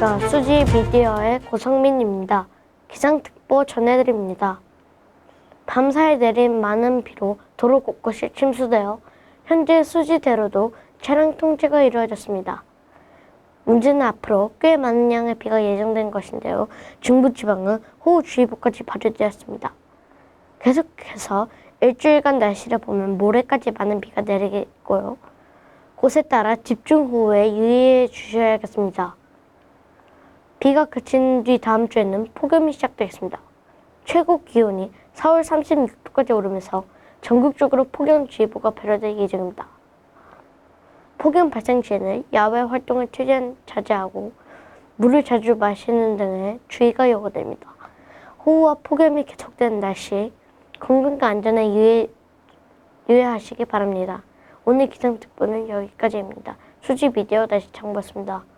안녕하세요. 수지 미디어의 고성민입니다. 기상특보 전해드립니다. 밤사이 내린 많은 비로 도로 곳곳이 침수되어 현재 수지대로도 차량 통제가 이루어졌습니다. 문제는 앞으로 꽤 많은 양의 비가 예정된 것인데요. 중부지방은 호우주의보까지 발효되었습니다. 계속해서 일주일간 날씨를 보면 모레까지 많은 비가 내리겠고요. 곳에 따라 집중호우에 유의해 주셔야겠습니다. 비가 그친 뒤 다음 주에는 폭염이 시작되겠습니다. 최고 기온이 4월 36도까지 오르면서 전국적으로 폭염주의보가 발효될 예정입니다. 폭염 발생 시에는 야외 활동을 최대한 자제하고 물을 자주 마시는 등의 주의가 요구됩니다. 호우와 폭염이 계속되는 날씨, 건강과 안전에 유의, 유의하시기 바랍니다. 오늘 기상특보는 여기까지입니다. 수지 미디어 다시 장보였습니다.